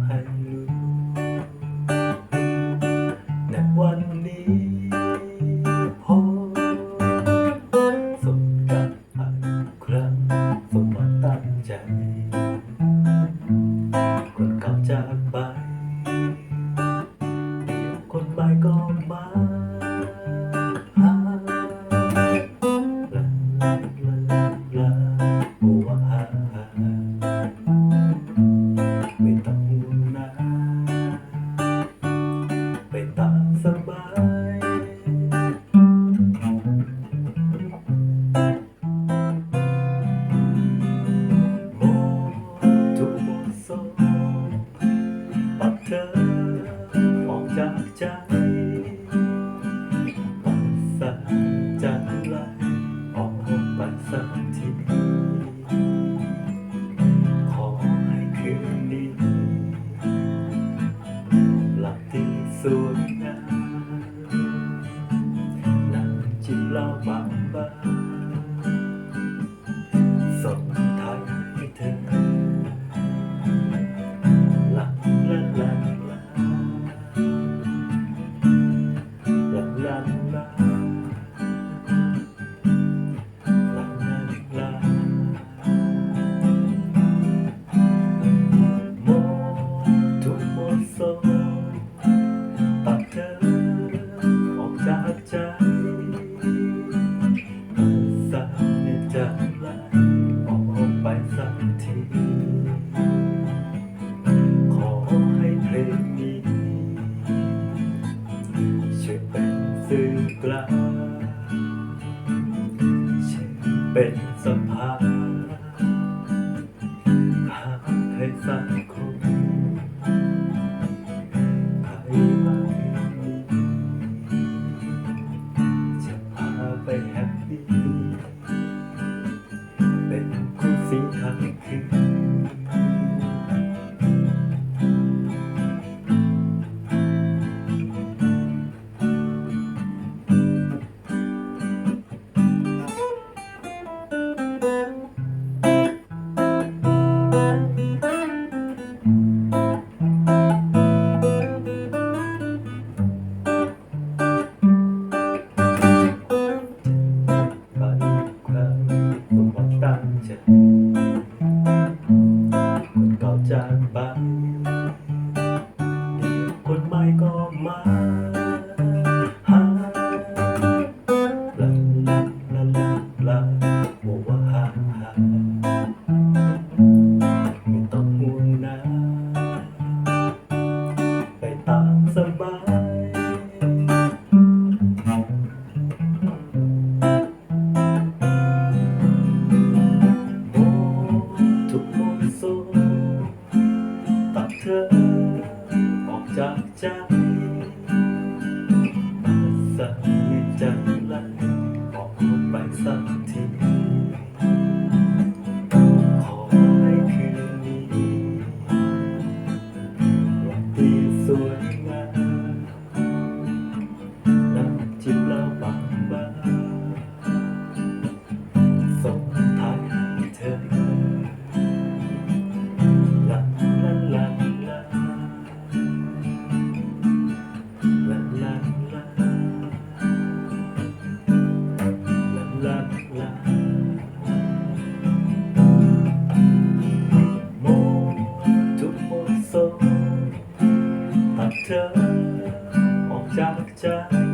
还 สักจะไล่ออกไปสัทีขอให้คืนนี้หลับที่สวยงามนั่จิบเหาบาง too glad. ไปเดี๋คนใหม่ก็มาหาลาลาลาลา จากใจสัก ธอออกจากใจ